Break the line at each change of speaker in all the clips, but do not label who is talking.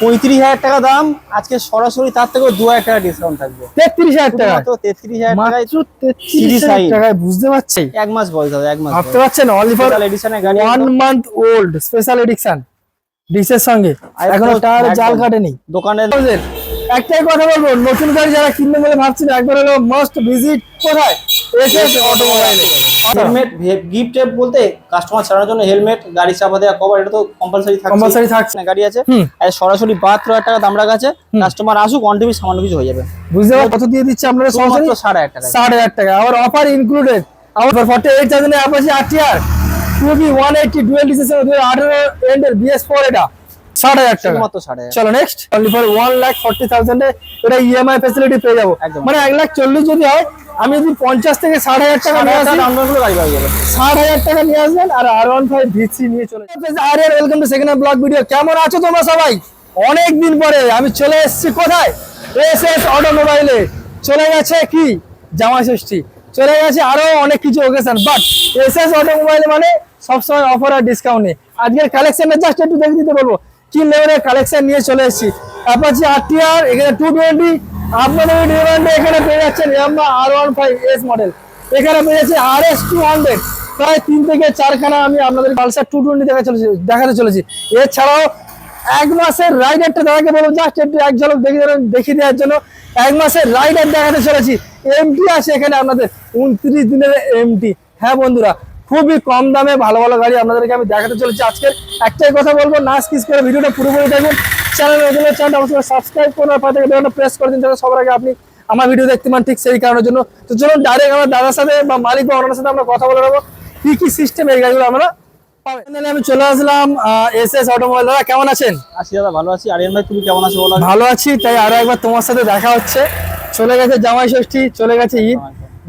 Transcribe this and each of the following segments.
পঁয়ত্রিশ হাজার টাকা দাম। আজকে সরাসরি তার থেকেও দু হাজার টাকা ডিসকাউন্ট থাকবে।
তেত্রিশ হাজার টাকা।
শুধুমাত্র তেত্রিশ হাজার টাকায়
তেত্রিশ হাজার টাকায় বুঝতে পারছি?
এক মাস বয়স হবে এক মাস
ভাবতে পারছেন? অলিভার
এডিশনের গাড়ি
one month old special edition ডিসের সঙ্গে। এখনও
একদম-
জাল কাটেনি।
দোকানের
একটাই কথা বলব নতুন গাড়ি যারা কিনবে বলে ভাবছেন একবার হলো মাস্ট ভিজিট কোথায়? এসএস অটোমোবাইলে।
হেলমেট গিফট বলতে কাস্টমার ছাড়ানোর জন্য হেলমেট গাড়ি চাপা দেওয়া কভার এটা তো কম্পালসারি থাকছে।
Compulsory থাকছে।
গাড়ি আছে। আর সরাসরি বাহাত্তর হাজার টাকা দাম রাখা আছে। কাস্টমার আসুক অন টিভি সামান্য কিছু হয়ে যাবে।
বুঝতে পারছ কত দিয়ে দিচ্ছে আপনারা সরাসরি?
শুধুমাত্র সাড়ে হাজার টাকা।
ষাট হাজার টাকা। আবার অফার ইনক্লুডেড আবার forty eight thousand Apache RTR two V one eighty dual ডিসেশন দুই হাজার আঠারো এন্ডের বিএস ফোর এটা। ষাট হাজার টাকা।
সাড়ে
চলো next only for one lakh forty thousand এটা ইএমআই ফেসিলিটি পেয়ে যাব। মানে এক লাখ চল্লিশ যদি হয় আমি যদি পঞ্চাশ থেকে ষাট হাজার টাকা নিয়ে আসি ষাট হাজার টাকা নিয়ে আসবেন আর আর ওয়ান ফাইভ ভিসি নিয়ে চলে আর welcome to second blog video কেমন আছো তোমরা সবাই? অনেক দিন পরে আমি চলে এসেছি কোথায়? এস এস অটোমোবাইলে চলে গেছে কি? জামা ষষ্ঠী। চলে গেছে আরও অনেক কিছু occasion but S S automobile মানে সবসময় অফার আর ডিসকাউন্টে আজকের কালেকশনটা জাস্ট একটু দেখে দিতে বলব। কি লেভেলের কালেকশন নিয়ে চলে এসেছি? অ্যাপাচি আর এখানে টু টোয়েন্টি আপনাদের ডিমান্ডে এখানে পেয়ে যাচ্ছেন ইয়াম্মা আর ওয়ান ফাইভ এস মডেল এখানে পেয়ে যাচ্ছে আর এস টু হান্ড্রেড প্রায় তিন থেকে চারখানা আমি আপনাদের পালসার টু টোয়েন্টি দেখা চলেছি, দেখাতে চলেছি। এছাড়াও এক মাসের রাইডারটা দাদাকে বলব জাস্ট একটু এক ঝলক দেখে দেখিয়ে দেওয়ার জন্য এক মাসের রাইডার দেখাতে চলেছি। এমটি আছে এখানে আপনাদের, উনত্রিশ দিনের এমটি হ্যাঁ বন্ধুরা, খুবই কম দামে ভালো ভালো গাড়ি আপনাদেরকে আমি দেখাতে চলেছি আজকের। একটাই কথা বলব, না স্কিস করে ভিডিওটা পুরোপুরি দেখুন। চ্যানেল অবশ্যই সাবস্ক্রাইব করুন আর পাশে বেলটা প্রেস করে দিন যাতে সবার আগে আপনি আমার ভিডিও দেখতে পান ঠিক সেই কারণের জন্য। তো চলুন ডাইরেক্ট আমার দাদার সাথে বা মালিক বা ওনার সাথে আমরা কথা বলে নেব। কি কি সিস্টেম এই গাড়িগুলো আমরা আমি চলে আসলাম এস এস অটোমোবাইল দাদা কেমন আছেন?
আশি দাদা ভালো আছি। আরিয়ান ভাই তুমি কেমন আছো বলো
ভালো আছি তাই আরও একবার তোমার সাথে দেখা হচ্ছে। চলে গেছে জামাই ষষ্ঠী চলে গেছে Eid.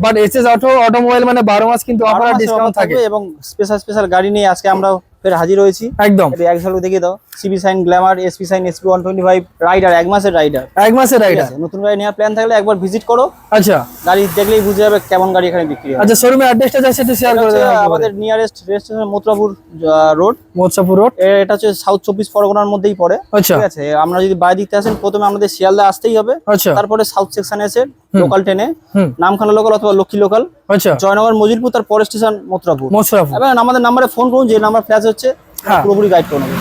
But S S auto automobile মানে বারো মাস কিন্তু অফার ডিসকাউন্ট থাকে।
এবং স্পেশাল স্পেশাল গাড়ি নিয়ে আজকে আমরা ফের হাজির হয়েছি।
একদম।
এক ঝলক দেখিয়ে দাও। CB Shine Glamour SP Shine SP one twenty five rider এক মাসের রাইডার
এক মাসের রাইডার
নতুন গাড়ি নেওয়ার প্ল্যান থাকলে একবার ভিজিট করো।
আচ্ছা।
গাড়ি দেখলেই বুঝে যাবে কেমন গাড়ি এখানে বিক্রি হয়
আচ্ছা শোরুমের অ্যাড্রেসটা যা সেটা শেয়ার করে দেবেন
আমাদের nearest rail station Mathurapur road
মোৎসাপুর road
এটা হচ্ছে সাউথ চব্বিশ পরগনার মধ্যেই পড়ে।
আচ্ছা।
ঠিক আছে আমরা যদি বাইরে দিকতে আসেন প্রথমে আমাদের শিয়ালদা আসতেই হবে।
আচ্ছা।
তারপরে সাউথ সেকশনে এসে লোকাল ট্রেনে নামখানা লোকাল অথবা লক্ষ্মী লোকাল
আচ্ছা।
জয়নগর মজিলপুর তার পরে স্টেশন মথুরাপুর
মোৎসাপুর
এবং আমাদের নাম্বারে ফোন করুন যে নাম্বার ফ্ল্যাশ হচ্ছে
হ্যাঁ।
পুরোপুরি গাইড করে নেবে।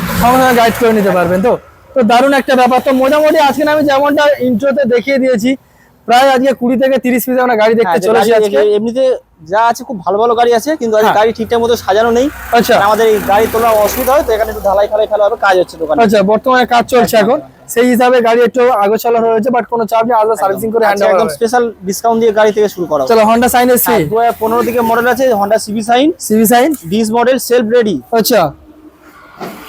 গাইড করে নিতে পারবেন তো? তো দারুণ একটা ব্যাপার। তো মোটামুটি আজকে আমি যেমনটা ইন্ট্রোতে দেখিয়ে দিয়েছি প্রায় আজকে কুড়ি থেকে তিরিশ পিস আমরা গাড়ি দেখতে
হ্যাঁ,
চলেছি আজকে।
এমনিতে যা আছে খুব ভালো ভালো গাড়ি আছে কিন্তু আজকে
হ্যাঁ।
গাড়ি ঠিকঠাক মতো সাজানো নেই।
আচ্ছা।
আমাদের এই গাড়ি তোলা অসুবিধা হয় তো এখানে একটু ঢালাই ফালাই ফেলা হবে কাজ হচ্ছে দোকানে।
আচ্ছা বর্তমানে কাজ চলছে এখন? সেই হিসাবে গাড়ি একটু আগোছালা হয়েছে বাট কোনো চাপ নেই। আলাদা সার্ভিসিং করে হ্যান্ড
একদম স্পেশাল ডিসকাউন্ট দিয়ে গাড়ি থেকে শুরু করা
চলো হন্ডা সাইন এসছি।
দু হাজার পনেরো দিকে মডেল আছে Honda CB Shine
CB Shine
disc model self ready
আচ্ছা।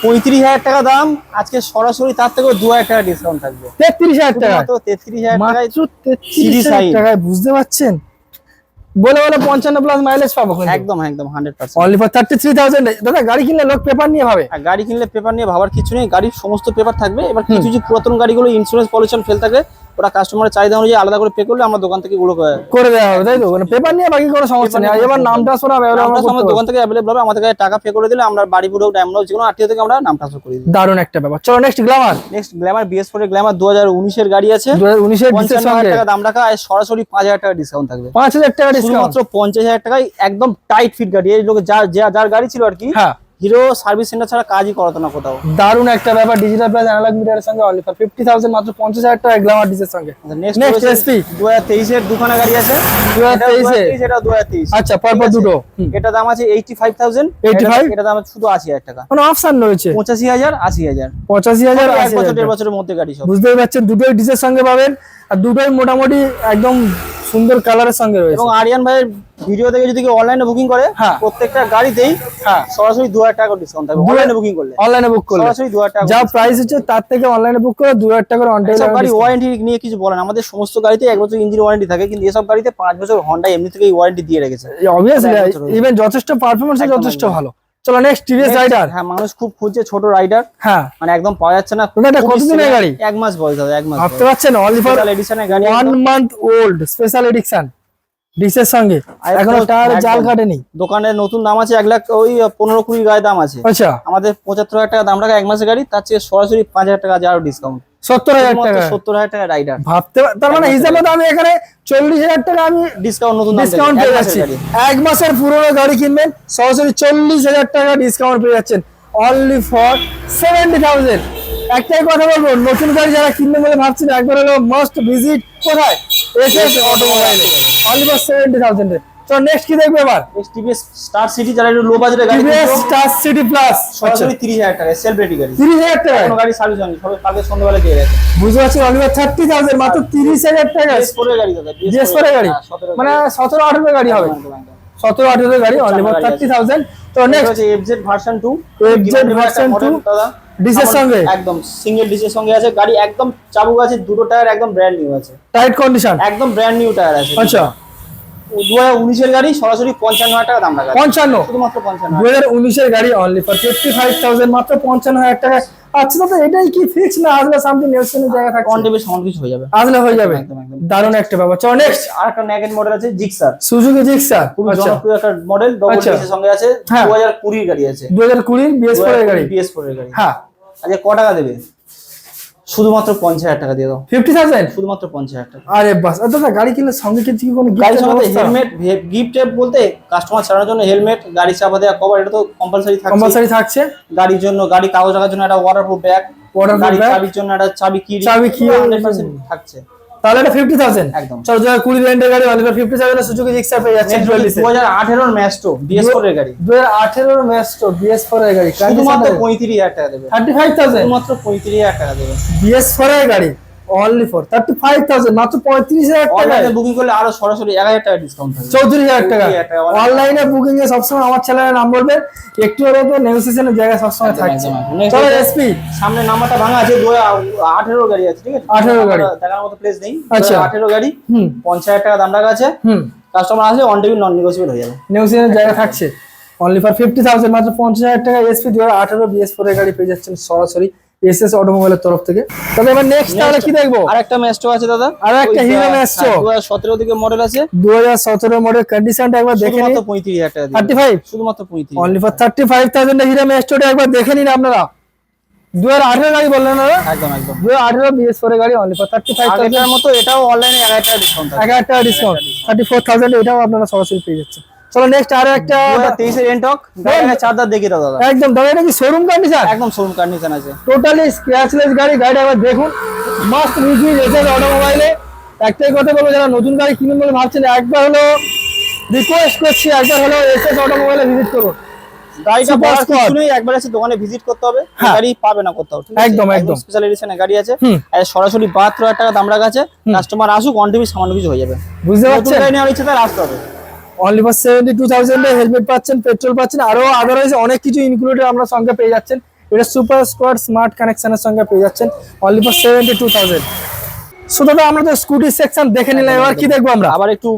পঁয়ত্রিশ হাজার টাকা দাম। আজকে সরাসরি তার থেকেও দু হাজার টাকা ডিসকাউন্ট থাকবে।
তেত্রিশ হাজার টাকা?
তেত্রিশ হাজার। টাকায়
বুঝতে পারছেন? বলে বলে পঞ্চান্ন প্লাস মাইলেজ পাবো
একদম একদম hundred percent
only for thirty three thousand দাদা গাড়ি কিনলে লোক পেপার নিয়ে ভাবে।
আর গাড়ি কিনলে পেপার নিয়ে ভাবার কিছু নেই গাড়ির সমস্ত পেপার থাকবে। এবার কিছু কিছু পুরাতন গাড়িগুলো ইন্স্যুরেন্স পলিউশন ফেল থাকে ওরা কাস্টমারের চাহিদা অনুযায়ী আলাদা করে পে করলে আমরা দোকান থেকে এগুলো করে-
দেওয়া হবে তাই তো? মানে পেপার নিয়ে বাকি কোনো সমস্যা নেই। এবার নাম ট্রান্সফার হবে আমরা
দোকান থেকে অ্যাভেলেবল হবে আমাদের কাছে টাকা পে করে দিলে আমরা বাড়ি পুরো ড্যামরাও যে কোনো আত্মীয় থেকে আমরা নাম ট্রান্সফার করে দিই।
দারুণ একটা ব্যাপার। চলো next Glamour
next Glamour BS four Glamour দু হাজার উনিশের গাড়ি আছে।
দু হাজার উনিশের
টাকা দাম রাখা আর সরাসরি পাঁচ হাজার টাকা ডিসকাউন্ট থাকবে।
পাঁচ হাজার টাকা ডিসকাউন্ট
মাত্র পঞ্চাশ হাজার টাকায় একদম টাইট ফিট গাড়ি। এই লোক যা- যার গাড়ি ছিল আর কি
হ্যাঁ।
হিরো সার্ভিস সেন্টার ছাড়া কাজই করাতো না কোথাও।
দারুণ একটা ব্যাপার ডিজিটাল প্লাস অ্যানালগ মিটারের সঙ্গে অনলি ফর ফিফটি থাউজেন্ড মাত্র পঞ্চাশ হাজার টাকা গ্লামার ডিসের সঙ্গে।
নেক্সট দু হাজার তেইশের দুখানা গাড়ি আছে।
দু হাজার তেইশে
এটা দু হাজার তেইশ।
আচ্ছা পরপর দুটো।
এটা দাম আছে এইটি ফাইভ থাউজেন্ড
85?
এটা দাম আছে শুধু আশি হাজার টাকা।
মানে অপশন রয়েছে?
পঁচাশি হাজার আশি হাজার।
পঁচাশি হাজার
এক বছর দেড় বছরের মধ্যে গাড়ি সব।
বুঝতেই পারছেন দুটোই ডিসের সঙ্গে পাবেন আর দুটোই মোটামুটি একদম সুন্দর কালারের সঙ্গে রয়েছে।
এবং আরিয়ান ভাইয়ের ভিডিও থেকে যদি কেউ অনলাইনে বুকিং করে
হ্যাঁ।
প্রত্যেকটা গাড়িতেই
হ্যাঁ।
সরাসরি দু হাজার টাকা ডিসকাউন্ট থাকবে। অনলাইনে বুকিং করলে।
অনলাইনে বুক করলে।
সরাসরি দু হাজার টাকা
যা প্রাইস হচ্ছে তার থেকে অনলাইনে বুক করে দু হাজার টাকার অন
এসব গাড়ি ওয়ারেন্টি নিয়ে কিছু বলেন আমাদের সমস্ত গাড়িতে এক বছর ইঞ্জিন ওয়ারেন্টি থাকে কিন্তু এসব গাড়িতে পাঁচ বছর হন্ডা এমনি থেকেই ওয়ারেন্টি দিয়ে রেখেছে।
অবভিয়াসলি ইভেন যথেষ্ট পারফরমেন্স যথেষ্ট ভালো। চলো নেক্সট টিভিএস রাইডার
হ্যাঁ মানুষ খুব খুঁজছে ছোট রাইডার
হ্যাঁ।
মানে একদম পাওয়া যাচ্ছে না।
এটা কতদিনের গাড়ি?
এক মাস বয়স দাদা এক মাস
ভাবতে পারছেন? অনলি ফর
এডিশনের গাড়ি
one month old special edition ডিসের সঙ্গে।
এখনও
টায়ার জাল কাটেনি।
দোকানের নতুন দাম আছে এক লাখ ওই পনেরো কুড়ি গায়ে দাম আছে।
আচ্ছা।
আমাদের পঁচাত্তর হাজার টাকা দাম রাখা এক মাসের গাড়ি তার চেয়ে সরাসরি পাঁচ হাজার টাকা আছে আরও ডিসকাউন্ট
সত্তর হাজার টাকা।
সত্তর হাজার টাকা রাইডার
ভাবতে তার মানে হিসাবে আমি এখানে চল্লিশ হাজার টাকা আমি
ডিসকাউন্ট নতুন
ডিসকাউন্ট পেয়ে যাচ্ছি। এক মাসের পুরোনো গাড়ি কিনবেন সরাসরি চল্লিশ হাজার টাকা ডিসকাউন্ট পেয়ে যাচ্ছেন। অনলি ফর সেভেন্টি থাউজেন্ড একটাই কথা বলব নতুন গাড়ি যারা কিনবে বলে ভাবছেন একবার হলো মাস্ট ভিজিট কোথায়? এসে অটোমোবাইলে। অনলি ফর থাউজেন্ড তো নেক্সট কি দেখবে এবার?
টিভিএস স্টার সিটি যারা একটু লো বাজেটের গাড়ি
টিভিএস স্টার সিটি প্লাস
সরাসরি তিরিশ হাজার টাকা সেলফ রেডি গাড়ি।
তিরিশ হাজার টাকা
কোনো গাড়ি সার্ভিস হয়নি সবাই কালকে সন্ধ্যাবেলা দিয়ে গেছে।
বুঝতে পারছি অনলি ফর থার্টি থাউজেন্ড মাত্র তিরিশ হাজার টাকা।
বিএস ফোরের গাড়ি দাদা
করে গাড়ি।
হ্যাঁ, 17
মানে সতেরো আঠেরো গাড়ি হবে। সতেরো আঠেরো গাড়ি। অনলি ফর
গাড়ি
থার্টি। থাউজেন্ড তো next
FZ version 2
FZ version 2 ডিসের সঙ্গে?
একদম সিঙ্গেল ডিসের সঙ্গে আছে গাড়ি একদম চাবুক আছে দুটো টায়ার একদম ব্র্যান্ড নিউ আছে।
টাইট কন্ডিশন
একদম ব্র্যান্ড নিউ টায়ার আছে।
আচ্ছা।
দু হাজার উনিশের গাড়ি সরাসরি পঞ্চান্ন হাজার টাকা দাম রাখা
পঞ্চান্ন?
শুধুমাত্র পঞ্চান্ন
দু হাজার উনিশের গাড়ি only for fifty five thousand মাত্র পঞ্চান্ন হাজার টাকা। আচ্ছা দাদা এটাই কি ফিক্স না? আসলে সামথিং নেক্সটের জায়গা থাকছে।
অন টেবিল সামান কিছু হয়ে যাবে।
আসলে হয়ে যাবে। দারুণ একটা ব্যাপার। চলো নেক্সট
আর একটা ন্যাগেন মডেল আছে জিক্সার
সুজুকি জিক্সার
জনপ্রিয় একটা মডেল ডবল
আচ্ছা।
ডিসের সঙ্গে আছে।
হ্যাঁ।
দু হাজার কুড়ির গাড়ি আছে।
দু হাজার কুড়ির গাড়ি।
বিএস ফোরের গাড়ি।
হ্যাঁ।
আচ্ছা ক টাকা দেবে? শুধুমাত্র পঞ্চাশ হাজার টাকা দিয়ে দাও।
ফিফটি থাউজেন্ড
শুধুমাত্র পঞ্চাশ হাজার টাকা।
আরে বাস দাদা গাড়ি কিনলে সঙ্গে কিনছি কি কোনো গাড়ি
সঙ্গে হেলমেট গিফট বলতে কাস্টমার ছাড়ার জন্য হেলমেট গাড়ি চাপা দেওয়া কভার এটা তো কম্পালসারি থাকছে।
কম্পালসারি থাকছে।
গাড়ির জন্য গাড়ি কাগজ রাখার জন্য একটা ওয়াটারপ্রুফ ব্যাগ
Waterproof
গাড়ির
bag।
চাবির জন্য একটা চাবি কি
চাবি
কি থাকছে।
তাহলে এটা ফিফটি থাউজেন্ড
একদম।
চলো যারা কুড়ি রেন্টের গাড়ি only fifty thousand Suzuki Gixxer পেয়ে
যাচ্ছে হাজার আঠেরোর ম্যাস্টো বিএস ফোরের গাড়ি
দু হাজার আঠেরোর ম্যাস্টো বিএস ফোর এর গাড়ি।
শুধুমাত্র পঁয়ত্রিশ হাজার টাকা দেবে।
থার্টি ফাইভ থাউজেন্ড
শুধুমাত্র পঁয়ত্রিশ হাজার টাকা দেবে।
বিএস ফোর এর গাড়ি। Only for thirty five thousand মাত্র পঁয়ত্রিশ হাজার টাকা
অনলাইনে বুকিং করলে আরও সরাসরি এক হাজার টাকা ডিসকাউন্ট থাকবে।
চৌত্রিশ হাজার টাকা।
34,000 টাকা।
অনলাইনে বুকিং এ সবসময় আমার চ্যানেলের নাম বলবে একটু হলেও তো নেগোসিয়েশনের জায়গা সবসময় থাকছে।
একদম, একদম।
চলো এসপি
সামনে নাম্বারটা ভাঙা আছে দু আঠেরো গাড়ি আছে ঠিক আছে?
18 গাড়ি।
দেখার মতো প্লেস নেই।
আচ্ছা।
আঠেরো গাড়ি
হুম।
পঞ্চাশ হাজার টাকা দাম রাখা আছে।
হুম।
কাস্টমার আসলে অন টেবিল নন নেগোসিয়েবল হয়ে যাবে।
নেগোসিয়েশনের জায়গা থাকছে। অনলি ফর ফিফটি থাউজেন্ড মাত্র পঞ্চাশ হাজার টাকা এসপি দু হাজার আঠারো বিএস ফোর এর গাড়ি পেয়ে যাচ্ছেন সরাসরি। এস এস অটোমোবাইলের তরফ থেকে। তবে এবার নেক্সট তাহলে কি দেখব?
আর একটা ম্যাস্টো আছে দাদা।
আর একটা।
দু হাজার সতেরো দিকে মডেল আছে।
দু হাজার সতেরো মডেল কন্ডিশনটা একবার দেখে নিন
শুধুমাত্র পঁয়ত্রিশ হাজার টাকা
থার্টি
দিবে
ফাইভ
শুধুমাত্র পঁয়ত্রিশ
only for thirty five thousand Hero ম্যাস্টোটা একবার দেখে নিন আপনারা। দু হাজার আঠেরো গাড়ি বললেন না
একদম একদম।
দু হাজার আঠেরো বিএস ফোর গাড়ি only for thirty five thousand
মতো এটাও অনলাইনে এক হাজার টাকা ডিসকাউন্ট
এক হাজার টাকা ডিসকাউন্ট থার্টি ফোর থাউজেন্ড এটাও আপনারা সরাসরি পেয়ে যাচ্ছেন। চলো নেক্সট আরও একটা
দু হাজার তেইশের এনটক গাড়িটা দেখিয়ে দাও দাদা।
একদম দাদা এটা কি শোরুম কন্ডিশন
একদম শোরুম কন্ডিশন আছে।
টোটালি স্ক্র্যাচলেস গাড়ি গাড়িটা একবার দেখুন। মাস্ট রিভিউ এসে অটোমোবাইলে একটাই কথা বলব যারা নতুন গাড়ি কিনবেন বলে ভাবছেন একবার হলো রিকোয়েস্ট করছি একবার হলো এসএস অটোমোবাইলে ভিজিট করুন।
গাড়িটা পাওয়ার কিছু নেই একবার এসে দোকানে ভিজিট করতে হবে।
হ্যাঁ।
গাড়ি পাবে না কোথাও
একদম, একদম।
স্পেশাল এডিশনের গাড়ি আছে। আর সরাসরি বাহাত্তর হাজার টাকা দাম রাখা আছে। কাস্টমার আসুক অন টিভি সামান্য কিছু হয়ে যাবে।
বুঝতে পারছেন?
গাড়ি নেওয়ার ইচ্ছে তার আসতে হবে।
অনলি ফর সেভেন্টি টু থাউজেন্ডে হেলমেট পাচ্ছেন পেট্রোল পাচ্ছেন আরও আদারওয়াইজ অনেক কিছু ইনক্লুডেড আমরা সঙ্গে পেয়ে যাচ্ছেন। এটা সুপার স্কোয়াড স্মার্ট কানেকশনের সঙ্গে পেয়ে যাচ্ছেন only for seventy two thousand দাদা, আমরা তো স্কুটি সেকশন দেখে নিলাম, এবার কি দেখব আমরা?
আবার একটু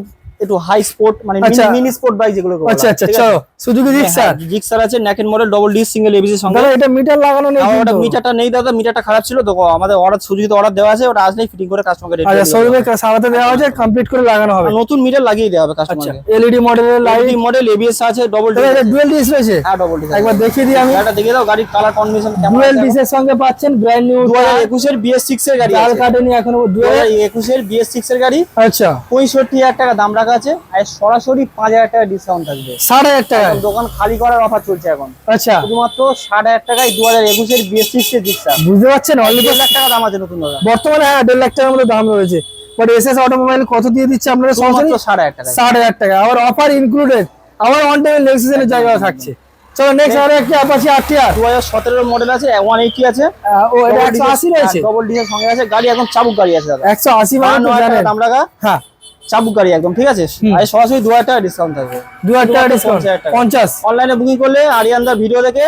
একটু হাই স্পোর্ট মানে। মিনি স্পোর্ট বাইক যেগুলো
আচ্ছা আচ্ছা চলো সুজুকি জিক্সার
হ্যাঁ, জিক্সার আছে naked model double D single ABS সঙ্গে।
দাদা এটা মিটার লাগানো নেই
আমার ওটা মিটারটা নেই দাদা মিটারটা খারাপ ছিল তো আমাদের অর্ডার অর্ডার দেওয়া আছে ওটা আসলেই ফিটিং করে কাস্টমারকে
আচ্ছা শোরুমে সারাতে দেওয়া হয়েছে কমপ্লিট করে লাগানো হবে।
নতুন মিটার লাগিয়ে দেওয়া হবে কাস্টমারকে
এলইডি মডেলের লাইট
মডেল এবিএস আছে ডবল ডি
এটা ডুয়েল ডিস রয়েছে?
হ্যাঁ ডবল ডি
একবার দেখিয়ে দিই আমি।
গাড়িটা দেখে দাও গাড়ির কালার কন্ডিশন কেমন
ডুয়েল
আছে?
ডিসের সঙ্গে পাচ্ছেন ব্র্যান্ড নিউ
দু হাজার একুশের বিএস সিক্স এর গাড়ি
লাল
আছে।
কাটেনি এখনও
দু
ডুয়েল
হাজার একুশের বিএস সিক্স এর গাড়ি।
আচ্ছা।
পঁয়ষট্টি হাজার টাকা দাম রাখা আছে আর সরাসরি পাঁচ হাজার টাকা ডিসকাউন্ট থাকবে।
সাড়ে হাজার টাকা
দোকান খালি করার অফার চলছে এখন।
আচ্ছা।
শুধুমাত্র ষাট হাজার টাকায় দু হাজার একুশের বিএস সিক্স এর রিক্সা
বুঝতে পারছেন? অনলি
দেড় লাখ টাকা দাম আছে নতুন
বর্তমানে হ্যাঁ দেড় লাখ টাকার মতো দাম রয়েছে। বাট এস এস অটোমোবাইল কত দিয়ে দিচ্ছে আপনারা সরাসরি?
শুধুমাত্র হাজার টাকা
ষাট হাজার টাকা। আবার অফার ইনক্লুডেড আবার অন টাইম লেক্সিসের জায়গাও থাকছে। চলো নেক্সট আরও একটা অ্যাপাচি আরটিআর
মডেল আছে ওয়ান এইটি আছে।
ও এটা একশো আশি রয়েছে?
ডবল ডিজের সঙ্গে আছে। গাড়ি এখন চাবুক গাড়ি আছে দাদা।
একশো আশি মানে
রাখা।
হ্যাঁ।
চাবুক গাড়ি একদম ঠিক আছে? আর সরাসরি দু হাজার টাকা ডিসকাউন্ট থাকবে।
দু হাজার টাকা ডিসকাউন্ট
50,000
পঞ্চাশ।
অনলাইনে বুকিং করলে আরিয়ানদার ভিডিও দেখে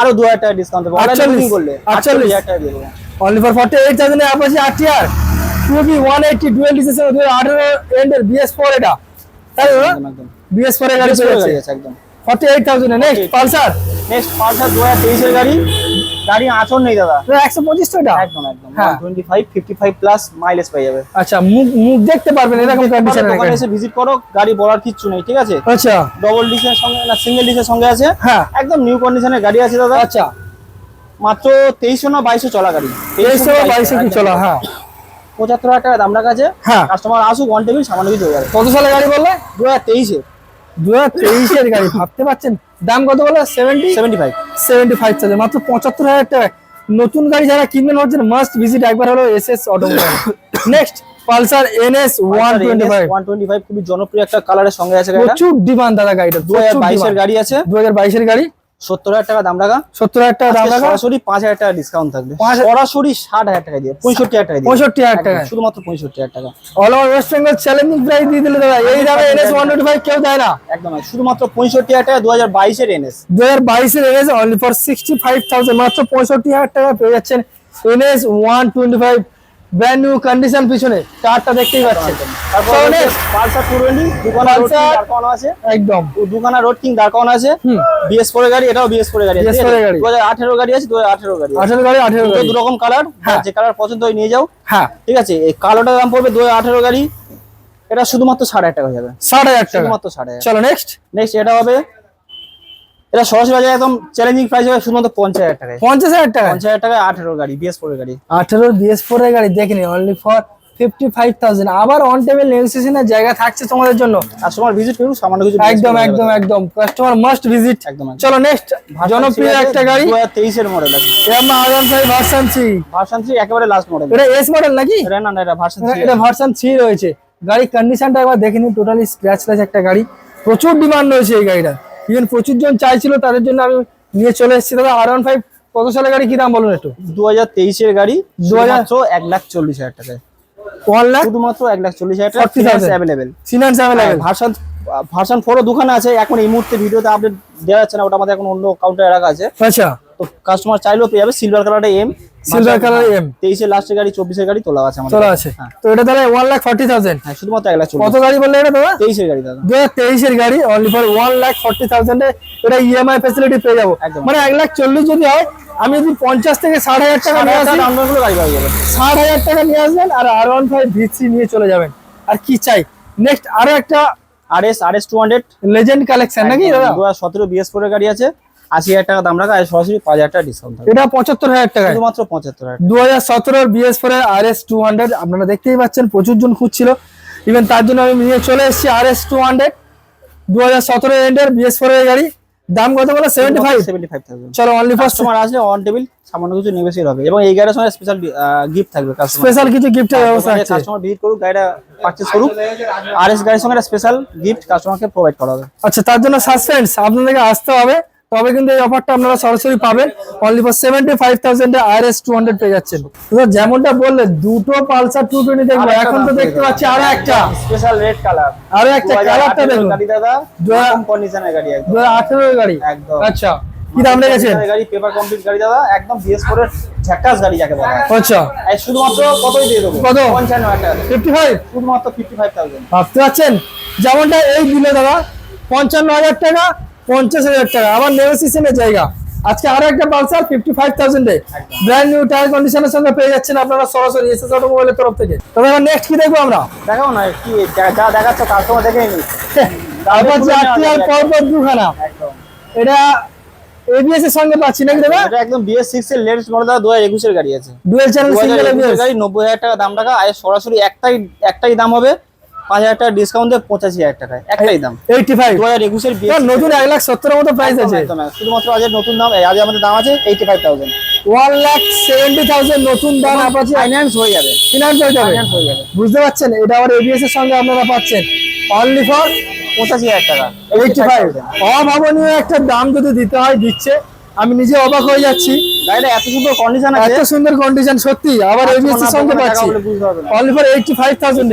আরও দু হাজার টাকা ডিসকাউন্ট দেবো। অনলাইনে
48
বুকিং করলে
48
আটচল্লিশ। হাজার টাকা দিয়ে দেবো
only for forty eight thousand Apache RTR two V one eighty dual ডিসেশন দু হাজার আঠেরো এন্ডের বিএস ফোর এটা? তাই বিএস ফোর এর গাড়ি চলে
আছে একদম।
Forty eight thousand next Pulsar.
Next Pulsar দু হাজার তেইশের গাড়ি। গাড়ি আঁচড় নেই দাদা।
একশো পঁচিশ তো এটা?
একদম একদম।
হ্যাঁ।
Twenty five fifty five plus mileage পেয়ে যাবে।
আচ্ছা মুখ মুখ দেখতে পারবেন এরকম কন্ডিশনের
দোকানে এসে ভিজিট করো গাড়ি বলার কিচ্ছু নেই ঠিক আছে?
আচ্ছা।
ডবল ডিসের সঙ্গে না সিঙ্গেল ডিসের সঙ্গে আছে।
হ্যাঁ।
একদম নিউ কন্ডিশনের গাড়ি আছে দাদা।
আচ্ছা।
মাত্র তেইশশো না বাইশশো চলা গাড়ি।
তেইশশো বাইশে কি চলো? হ্যাঁ।
পঁচাত্তর হাজার টাকা দাম রাখা আছে।
হ্যাঁ।
কাস্টমার আসুক ওয়ান টেবিল সামান্য কিছু হয়ে যাবে।
কত সালে গাড়ি বললে?
দু হাজার তেইশে।
দু হাজার তেইশের গাড়ি ভাবতে পারছেন? দাম কত বলে? Seventy
seventy five
seventy five thousand মাত্র পঁচাত্তর হাজার টাকা নতুন গাড়ি যারা কিনবেন হচ্ছেন মাস্ট ভিজিট একবার হলো S S auto next Pulsar NS one twenty five
one twenty five খুবই জনপ্রিয় একটা কালারের সঙ্গে আছে
প্রচুর ডিমান্ড দাদা গাড়িটা
দু হাজার বাইশের গাড়ি আছে।
দু হাজার বাইশের গাড়ি।
সত্তর হাজার টাকা দাম রাখা।
সত্তর হাজার টাকা দাম রাখা।
সরাসরি পাঁচ হাজার টাকা ডিসকাউন্ট থাকবে। সরাসরি ষাট হাজার টাকা দিয়ে পঁয়ষট্টি হাজার টাকা
পঁয়ষট্টি হাজার টাকা।
শুধুমাত্র পঁয়ষট্টি হাজার টাকা।
All over West Bengal challenging price দিয়ে দিলে দাদা এই দামে এনএস ওয়ান টোয়েন্টি ফাইভ কেউ দেয় না।
একদম শুধুমাত্র পঁয়ষট্টি হাজার টাকা দু হাজার বাইশের এনএস
দু হাজার বাইশের NS only for sixty five thousand মাত্র পঁয়ষট্টি হাজার টাকা পেয়ে যাচ্ছেন। NS one twenty five brand new condition পিছনে কারটা দেখতেই পাচ্ছেন।
পালসার টু টোয়েন্টি দুখানা রোড দাঁড় আছে।
একদম।
রোড কিং দাঁড় করানো আছে। গাড়ি এটাও গাড়ি
BS4 এর গাড়ি।
দু হাজার আঠেরো গাড়ি আছে গাড়ি আছে।
আঠেরো গাড়ি আঠেরো
দুটো
গাড়ি।
দু রকম কালার। যে কালার পছন্দ হয় নিয়ে যাও।
হ্যাঁ।
ঠিক আছে? এই কালোটার দাম পড়বে দু হাজার আঠেরো গাড়ি। এটা শুধুমাত্র সাড়ে হাজার টাকা হয়ে যাবে
টাকা।
শুধুমাত্র
চলো নেক্সট
নেক্সট এটা হবে এটা সরাসরি বাজারে একদম চ্যালেঞ্জিং প্রাইস হবে শুধুমাত্র পঞ্চাশ হাজার টাকায়।
পঞ্চাশ হাজার টাকা
পঞ্চাশ হাজার টাকায় আঠেরো গাড়ি বিএস ফোর গাড়ি।
আঠেরো বিএস ফোর এর গাড়ি দেখে নিন only for fifty five thousand আবার অন টেবিল নেগোসিয়েশনের জায়গা থাকছে তোমাদের জন্য।
কাস্টমার ভিজিট করুন সামান্য কিছু
একদম একদম একদম। কাস্টমার মাস্ট ভিজিট
একদম।
চলো নেক্সট জনপ্রিয় একটা গাড়ি।
দু হাজার তেইশের মডেল আছে।
Yamaha R one five version three
version three একেবারে লাস্ট মডেল
এটা এস মডেল নাকি?
এটা না না এটা ভার্সন
এটা ভার্সন থ্রি রয়েছে। গাড়ির কন্ডিশনটা একবার দেখে নিন টোটালি স্ক্র্যাচলেস একটা গাড়ি। প্রচুর ডিমান্ড রয়েছে এই গাড়িটা ইভেন প্রচুর জন চাইছিল তাদের জন্য আমি নিয়ে চলে এসেছি। দাদা আর ওয়ান ফাইভ কত সালের গাড়ি? কি দাম বলুন একটু?
দু হাজার তেইশের গাড়ি
2000
শুধুমাত্র এক লাখ চল্লিশ হাজার টাকায়।
ওয়ান লাখ
শুধুমাত্র এক লাখ চল্লিশ হাজার টাকা
40,000
available
finance available
version version ফোরও দুখানে আছে এখন এই মুহূর্তে ভিডিওতে আপডেট দেওয়া যাচ্ছে না ওটা আমাদের এখন অন্য কাউন্টারে রাখা আছে।
আচ্ছা।
তো কাস্টমার চাইলেও পেয়ে যাবে সিলভার কালারটা এম
সিলভার কালার এম
তেইশের লাস্টের গাড়ি চব্বিশের গাড়ি তোলা আছে আমাদের।
চলো আছে।
হ্যাঁ।
তো এটা তাহলে ওয়ান লাখ ফর্টি থাউজেন্ড
হ্যাঁ শুধুমাত্র এক লাখ
কত গাড়ি বললে এটা দাদা?
তেইশের গাড়ি দাদা।
দু হাজার তেইশের গাড়ি only for one lakh forty থাউজেন্ডে এটা ইএমআই ফেসিলিটি পেয়ে যাব। মানে এক লাখ চল্লিশ যদি হয় আমি যদি পঞ্চাশ থেকে ষাট হাজার টাকা নিয়ে আসি
দামগুলো গাড়ি পাওয়া যাবে।
ষাট হাজার টাকা নিয়ে আসবেন আর আর ওয়ান ফাইভ ভিসি নিয়ে চলে যাবেন। আর কি চাই? নেক্সট আরও একটা
R S R S two
legend collection নাকি দাদা?
দু হাজার সতেরো বিএস ফোরের গাড়ি আছে। আশি হাজার টাকা দাম রাখা সরাসরি পাঁচ হাজার টাকা ডিসকাউন্ট থাকবে।
এটা পঁচাত্তর হাজার টাকা
শুধুমাত্র পঁচাত্তর হাজার
দু হাজার সতেরোর BS four R S two hundred আপনারা দেখতেই পাচ্ছেন প্রচুর জন খুঁজছিল। ইভেন তার জন্য আমি নিয়ে চলে এসেছি আর এস টু হান্ড্রেড দু হাজার সতেরো এন্ডের বিএস ফোর এর গাড়ি। দাম কত বলে? Seventy five
seventy five thousand
চলো অনলি ফার্স্ট
কাস্টমার আসলে অন টেবিল সামান্য কিছু নেগোসিয়েট হবে। এবং এই গাড়ির সঙ্গে স্পেশাল গিফট থাকবে
স্পেশাল কিছু গিফটের ব্যবস্থা আছে।
কাস্টমার ভিজিট করুক গাড়িটা পারচেস করুক। আর এস গাড়ির সঙ্গে স্পেশাল গিফট কাস্টমারকে প্রোভাইড করা হবে।
আচ্ছা তার জন্য সাসপেন্স আপনাদেরকে আসতে হবে। তবে কিন্তু এই অফারটা আপনারা সরাসরি পাবেন। Only for seventy five thousand R S two hundred পেয়ে যাচ্ছেন। যেমনটা বললে দুটো পালসার টু টোয়েন্টি দেখব। এখন তো দেখতে পাচ্ছি আরও একটা।
স্পেশাল রেড কালার
আরও একটা কালারটা দেখুন।
গাড়ি দাদা। কন্ডিশনের গাড়ি একদম।
দু হাজার গাড়ি?
একদম।
আচ্ছা। কি দাম রেখেছেন?
গাড়ি পেপার কমপ্লিট গাড়ি দাদা। একদম বিএস এর ঝাক্কাস গাড়ি যাকে বলা
আচ্ছা।
আর শুধুমাত্র কতই দিয়ে দেবো?
কত?
পঞ্চান্ন হাজার। টাকা
ফিফটি ফাইভ
শুধুমাত্র ফিফটি ফাইভ থাউজেন্ড
ভাবতে পারছেন? যেমনটা এই দিলে দাদা পঞ্চান্ন হাজার টাকা পঞ্চাশ হাজার টাকা। আবার নেগোসিয়েশনের জায়গা। আজকে আরও একটা পালসার ফিফটি ফাইভ থাউজেন্ডে ব্র্যান্ড নিউ টায়ার কন্ডিশনের সঙ্গে পেয়ে যাচ্ছেন আপনারা সরাসরি এসএস অটোমোবাইলের তরফ থেকে। তবে এবার নেক্সট কি দেখব আমরা?
দেখাও না কি যা- দেখাচ্ছ নি
তারপর যে আর পরপর দুখানা। এটা এবিএস এর সঙ্গে পাচ্ছি নাকি দাদা?
এটা একদম বিএস এর লেটেস্ট মডেল দাদা গাড়ি আছে।
ডুয়েল চ্যানেল সিঙ্গেল এবিএস
গাড়ি নব্বই হাজার টাকা দাম টাকা আর সরাসরি একটাই একটাই দাম হবে পাঁচ হাজার টাকা ডিসকাউন্ট দিয়ে পঁচাশি হাজার টাকায়। একটাই দাম।
এইটি ফাইভ
দু হাজার একুশের
নতুন এক লাখ সত্তরের মতো প্রাইস আছে।
শুধুমাত্র আজের নতুন দাম আজ আমাদের দাম আছে eighty five thousand
one lakh seventy thousand নতুন দাম আপাতত
ফাইন্যান্স হয়ে যাবে।
ফিনান্স হয়ে যাবে।
হয়ে যাবে।
বুঝতে পারছেন? এটা আবার এবিএস এর সঙ্গে আপনারা পাচ্ছেন। অনলি ফর
পঁচাশি হাজার টাকা।
এইটি ফাইভ অভাবনীয় একটা দাম যদি দিতে হয় দিচ্ছে আমি নিজে অবাক হয়ে যাচ্ছি।
গাড়িটা এত সুন্দর কন্ডিশন আছে।
এত সুন্দর কন্ডিশন সত্যি আবার এবিএস এর সঙ্গে পাচ্ছি। Only for eighty five thousand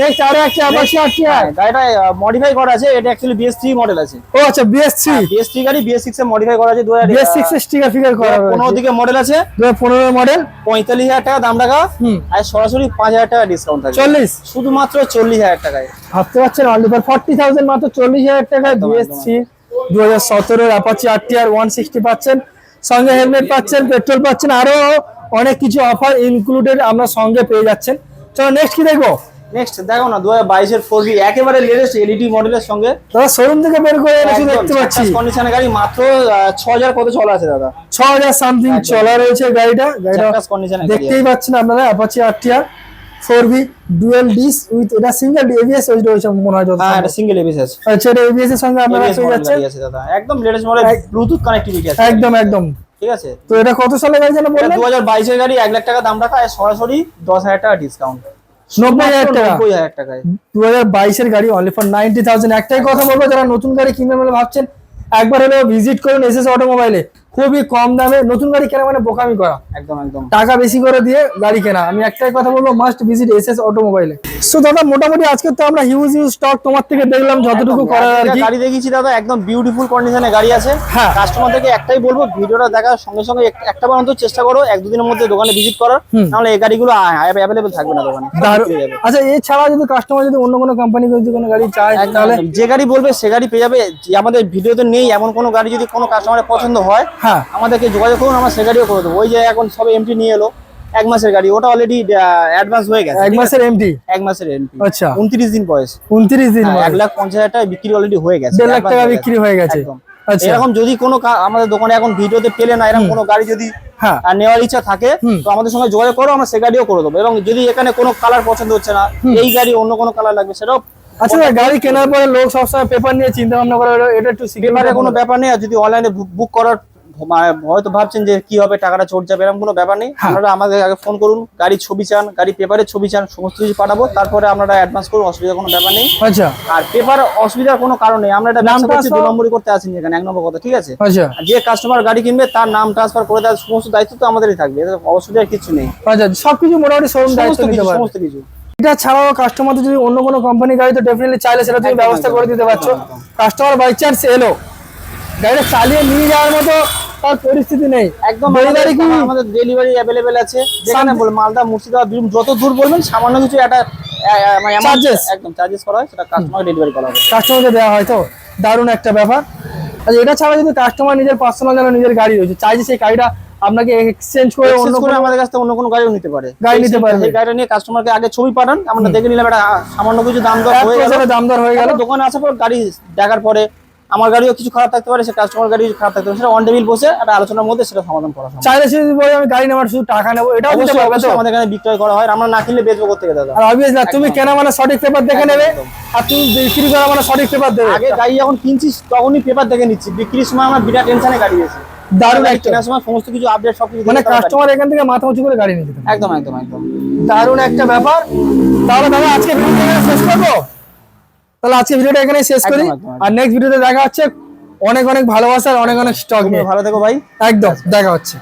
next আরও একটা আবার আর কি
হ্যাঁ, গাড়িটা মডিফাই করা আছে এটা অ্যাকচুয়ালি বিএস মডেল আছে।
ও আচ্ছা বিএস থ্রি
বিএস থ্রি গাড়ি বিএস এ মডিফাই করা আছে দু হাজার
বিএস সিক্স স্টিকার ফিগার করা হয়েছে।
দিকে মডেল আছে।
দু হাজার পনেরো মডেল
পঁয়তাল্লিশ হাজার টাকা দাম রাখা। আর সরাসরি পাঁচ হাজার টাকা ডিসকাউন্ট থাকবে।
চল্লিশ?
শুধুমাত্র চল্লিশ হাজার টাকায়।
ভাবতে পারছেন অনলি ফর ফর্টি থাউজেন্ড মাত্র চল্লিশ হাজার টাকায়
একদম,
বিএস থ্রি দু হাজার সতেরোর Apache R T R one sixty পাচ্ছেন। সঙ্গে হেলমেট পাচ্ছেন পেট্রোল পাচ্ছেন আরও অনেক কিছু অফার ইনক্লুডেড আমরা সঙ্গে পেয়ে যাচ্ছেন। চলো নেক্সট কি দেখব?
নেক্সট দেখো না দু হাজার বাইশের ফোর একেবারে মডেলের সঙ্গে।
শোরুম থেকে বের করে দেখতে পাচ্ছি।
গাড়ি মাত্র ছ হাজার কত চলা আছে দাদা?
ছ হাজার সামথিং চলা রয়েছে গাড়িটা গাড়িটা দেখতেই পাচ্ছেন আপনারা 4V dual ডিস with হ্যাঁ, এটা single এবিএস ওইটা ওইটা মনে হয় যত
হ্যাঁ এটা single এবিএস আছে
আচ্ছা এটা এবিএস এর সঙ্গে আপনারা পেয়ে
যাচ্ছে একদম লেটেস্ট মডেল ব্লুটুথ কানেক্টিভিটি আছে।
একদম একদম।
ঠিক আছে?
তো এটা কত সালে গাড়ি যেন বললেন?
2022 এর গাড়ি 1 লাখ টাকা দাম রাখা আর সরাসরি 10000 টাকা ডিসকাউন্ট
90000 টাকা।
90000
টাকা 2022 এর গাড়ি অনলি ফর নাইনটি থাউজেন্ড একটাই কথা বলব যারা নতুন গাড়ি কিনবে মানে ভাবছেন একবার হলেও ভিজিট করুন এসএস অটোমোবাইলে খুবই কম দামে নতুন গাড়ি কেনা মানে বোকামি করা।
একদম একদম।
টাকা বেশি করে দিয়ে গাড়ি কেনা। আমি একটাই কথা বলব মাস্ট ভিজিট এস এস অটোমোবাইলে সো দাদা মোটামুটি আজকে তো আমরা হিউজ হিউজ স্টক তোমার থেকে দেখলাম যতটুকু করার আর কি।
গাড়ি দেখিয়েছি দাদা একদম বিউটিফুল কন্ডিশনে গাড়ি আছে।
হ্যাঁ।
কাস্টমারদেরকে একটাই বলব ভিডিওটা দেখার সঙ্গে সঙ্গে একটা বার অন্তত চেষ্টা করো এক দুদিনের মধ্যে দোকানে ভিজিট করার। নাহলে এই গাড়িগুলো অ্যাভেলেবেল থাকবে না দোকানে।
আচ্ছা এছাড়া যদি কাস্টমার যদি অন্য কোনো কোম্পানি যদি কোনো গাড়ি চায় তাহলে
যে গাড়ি বলবে সে গাড়ি পেয়ে যাবে। যে আমাদের ভিডিওতে নেই এমন কোনো গাড়ি যদি কোনো কাস্টমারের পছন্দ হয়
হ্যাঁ
আমাদেরকে যোগাযোগ করুন আমরা সে গাড়িও করে দেবো। ওই যে এখন সবে এমটি নিয়ে এলো এক মাসের গাড়ি ওটা অলরেডি অ্যাডভান্স হয়ে গেছে
এক মাসের এমটি
এক মাসের এমটি
আচ্ছা।
উনত্রিশ দিন বয়স।
উনত্রিশ দিন
হ্যাঁ,
বয়স।
এক লাখ পঞ্চাশ হাজার টাকা বিক্রি অলরেডি হয়ে গেছে।
দেড় লাখ টাকা বিক্রি হয়ে গেছে। আচ্ছা।
এরকম যদি কোনো আমাদের দোকানে এখন ভিডিওতে পেলে না এরকম কোনো গাড়ি যদি
হ্যাঁ।
আর নেওয়ার ইচ্ছা থাকে তো আমাদের সঙ্গে যোগাযোগ করো আমরা সে গাড়িও করে দেবো। এবং যদি এখানে কোনো কালার পছন্দ হচ্ছে না এই গাড়ি অন্য কোনো কালার লাগবে সেটাও
আচ্ছা গাড়ি কেনার পরে লোক সবসময় পেপার নিয়ে চিন্তা ভাবনা করে এটা- একটু
পেপারে কোনো ব্যাপার নেই আর যদি অনলাইনে বুক করার হয়তো ভাবছেন যে কি হবে টাকাটা চোট যাবে এরকম কোনো ব্যাপার নেই।
হ্যাঁ।
আপনারা আমাদের আগে ফোন করুন গাড়ির ছবি চান গাড়ি পেপারের ছবি চান সমস্ত কিছু পাঠাবো তারপরে আপনারা অ্যাডভান্স করুন অসুবিধা কোনো ব্যাপার নেই।
আচ্ছা।
আর পেপার অসুবিধার কোনো কারণ নেই আমরা এটা
নাম
ব্যবসা করছি দু নম্বরই করতে আসেনি এখানে এক নম্বর কথা ঠিক আছে?
আচ্ছা।
যে কাস্টমার গাড়ি কিনবে তার নাম ট্রান্সফার করে দেওয়ার সমস্ত দায়িত্ব তো আমাদেরই থাকবে অসুবিধার কিছু নেই।
আচ্ছা সবকিছু মোটামুটি শোরুম দায়িত্ব
সমস্ত কিছু।
এটা ছাড়াও কাস্টমার যদি অন্য কোনো কোম্পানি গাড়ি তো ডেফিনেটলি চাইলে সেটা তুমি ব্যবস্থা করে দিতে পারছ। কাস্টমার বাই চান্স এলো। গাড়িটা চালিয়ে নিয়ে যাওয়ার মতো তার পরিস্থিতি নেই।
একদম
ডেলিভারি কি?
আমাদের- ডেলিভারি অ্যাভেলেবেল আছে। যেখানে বল মালদা মুর্শিদাবাদ বীরভূম যত দূর বলবেন সামান্য কিছু একটা আহ, মানে একদম চার্জেস করা হয় সেটা কাস্টমার ডেলিভারি করা হবে।
কাস্টমারকে দেওয়া হয় তো? দারুণ একটা ব্যাপার। আচ্ছা এটা ছাড়া যদি কাস্টমার নিজের পার্সোনাল যেন নিজের গাড়ি রয়েছে চাইছে সেই গাড়িটা আপনাকে এক্সচেঞ্জ করে অন্য কোনো
আমাদের কাছ থেকে অন্য কোনো গাড়িও নিতে পারে।
গাড়ি নিতে পারবে।
সেই গাড়িটা নিয়ে কাস্টমারকে আগে ছবি পাঠান আমরা দেখে নিলাম একটা সামান্য কিছু দাম দর হয়ে গেল।
দাম দর হয়ে গেল।
দোকানে আসার পর গাড়ি দেখার পরে আমার গাড়িও কিছু খারাপ থাকতে পারে সে কাস্টমার গাড়ি খারাপ থাকতে পারে সেটা অন টেবিল বসে একটা আলোচনার মধ্যে সেটা সমাধান করা সম্ভব।
চাইলে সে যদি বলে আমি গাড়ি নেওয়ার শুধু টাকা নেব এটাও দিতে
অবশ্যই আমাদের এখানে বিক্রয় করা হয় আমরা না কিনলে বেচবো করতে দাদা?
আর তুমি কেনা মানে সঠিক পেপার দেখে নেবে আর তুমি বিক্রি করা মানে সঠিক পেপার দেবে।
আগে গাড়ি যখন কিনছিস তখনই পেপার দেখে নিচ্ছি। বিক্রির সময় আমরা বিরাট টেনশনে গাড়ি গেছি
দারুণ একটা
কেনার সময় সমস্ত কিছু আপডেট সব কিছু
মানে কাস্টমার এখান থেকে মাথা উঁচু করে গাড়ি
একদম একদম একদম।
দারুণ একটা ব্যাপার। তাহলে দাদা আজকে শেষ করব? তাহলে আজকে ভিডিওটা এখানে শেষ করি। আর নেক্সট ভিডিওতে দেখা হচ্ছে। অনেক অনেক ভালোবাসার অনেক অনেক স্টক নিয়ে।
ভালো থেকো ভাই।
একদম দেখা হচ্ছে।